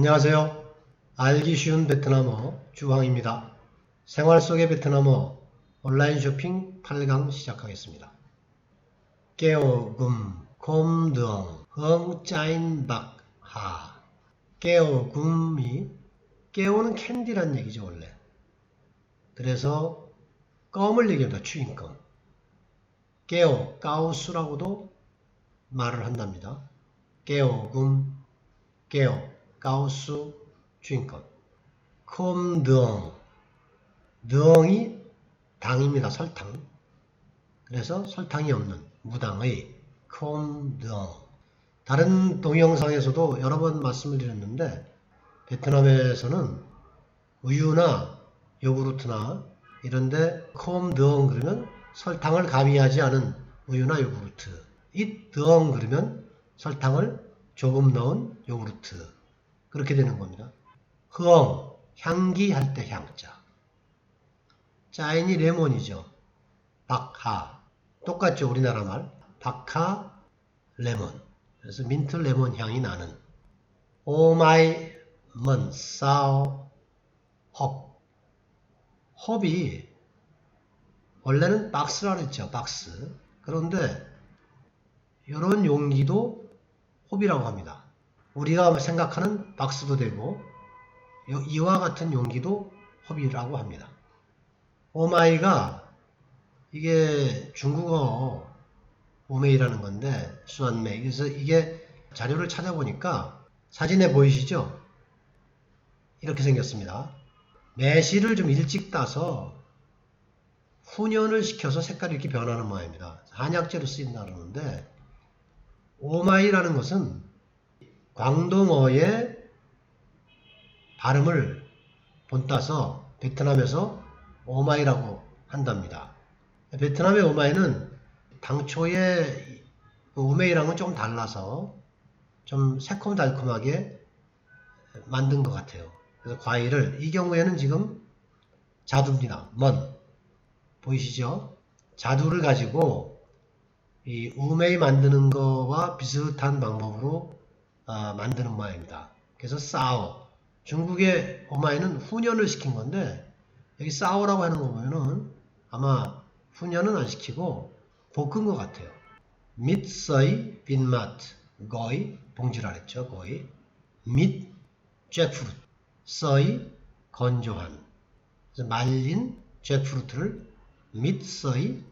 안녕하세요. 알기 쉬운 베트남어 주황입니다. 생활 속의 베트남어 온라인 쇼핑 8강 시작하겠습니다. 깨오금 곰드엉 헝짜인 박하 깨오금이 깨오는 캔디란 얘기죠 원래. 그래서 껌을 얘기합니다. 추인껌. 깨오 까우수라고도 말을 한답니다. 깨오금 깨오 까우수 주인권. 콤드엉. 드엉이 당입니다 설탕. 그래서 설탕이 없는 무당의 콤드엉. 다른 동영상에서도 여러 번 말씀을 드렸는데 베트남에서는 우유나 요구르트나 이런데 콤드엉 그러면 설탕을 가미하지 않은 우유나 요구르트. 이 드엉 그러면 설탕을 조금 넣은 요구르트 그렇게 되는 겁니다. 흐엉 향기 할 때 향자. 짜인이 레몬이죠. 박하. 똑같죠 우리나라 말. 박하 레몬. 그래서 민트 레몬 향이 나는. 오 마이 먼 싸오 헙 헙이 원래는 박스라 그랬죠 박스. 그런데 이런 용기도 홉이라고 합니다. 우리가 생각하는 박스도 되고 이와 같은 용기도 홉이라고 합니다. 오마이가 이게 중국어 오메이라는 건데 수완메이 그래서 이게 자료를 찾아보니까 사진에 보이시죠? 이렇게 생겼습니다. 매실을 좀 일찍 따서 훈연을 시켜서 색깔이 이렇게 변하는 모양입니다. 한약재로 쓰인다 그러는데 오마이라는 것은 광동어의 발음을 본따서 베트남에서 오마이라고 한답니다. 베트남의 오마이는 당초의 그 오메이랑은 좀 달라서 좀 새콤달콤하게 만든 것 같아요. 그래서 과일을 이 경우에는 지금 자두입니다. 먼 보이시죠? 자두를 가지고 이 우메이 만드는 거와 비슷한 방법으로 아, 만드는 모양입니다. 그래서 싸오 중국의 오마이는 훈연을 시킨 건데 여기 싸오라고 하는 거 보면은 아마 훈연은 안 시키고 볶은 것 같아요. 밑서이 빈마트 거의 봉지라 그랬죠. 거의 밑 잭프루트 서이 건조한 말린 잭프루트를 밑서이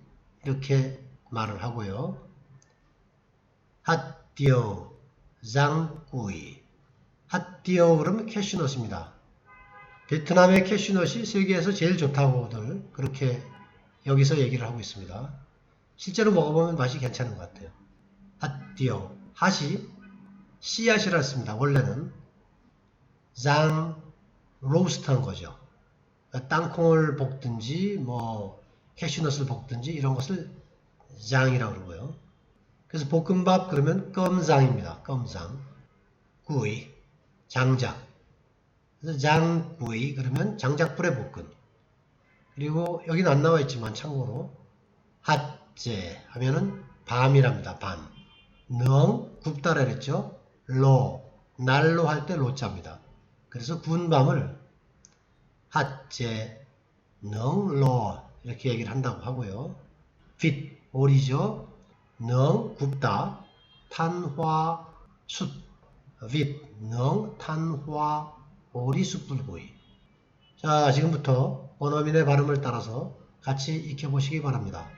이렇게 말을 하고요. 핫디오 장꾸이 핫디오 그러면 캐슈넛입니다. 베트남의 캐슈넛이 세계에서 제일 좋다고들 그렇게 여기서 얘기를 하고 있습니다. 실제로 먹어보면 맛이 괜찮은 것 같아요. 핫디오 핫이 씨앗이라 습니다 원래는 장 로스트한 거죠. 땅콩을 볶든지 뭐 캐슈넛을 볶든지 이런 것을 장이라고 그러고요. 그래서 볶음밥 그러면 껌장입니다. 껌장. 구이, 장작. 그래서 장구이 그러면 장작불에 볶은. 그리고 여기는 안 나와 있지만 참고로 핫제 하면은 밤이랍니다. 밤. 능 굽다라 그랬죠. 로 날로 할 때 로자입니다. 그래서 구운 밤을 핫제 능로 이렇게 얘기를 한다고 하고요. 빛 오리죠. 능 굽다 탄화 숯 빛, 능, 탄화, 오리, 숯 불구이. 자 지금부터 원어민의 발음을 따라서 같이 익혀보시기 바랍니다.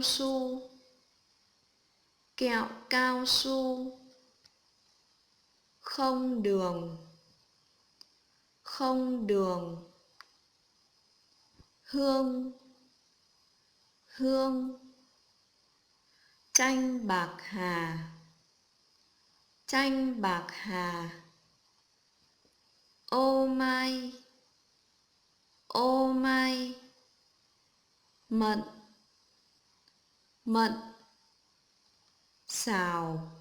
su kẹo cao su không đường không đường. Hương hương tranh bạc hà. Tranh bạc hà. Ô mai ô mai. Mận mận. Xào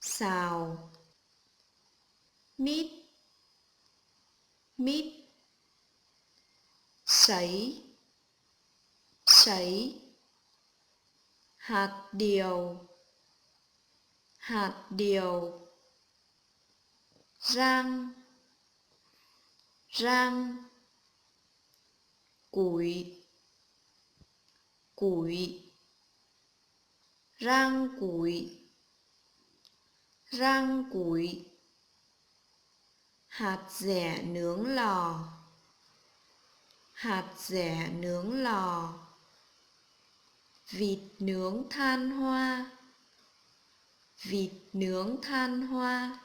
xào. Mít mít. Sấy. Sấy. Hạt điều. Hạt điều. Rang. Rang. Củi. Củi. Rang củi. Rang củi hạt dẻ nướng lò. Hạt dẻ nướng lò. Vịt nướng than hoa. Vịt nướng than hoa.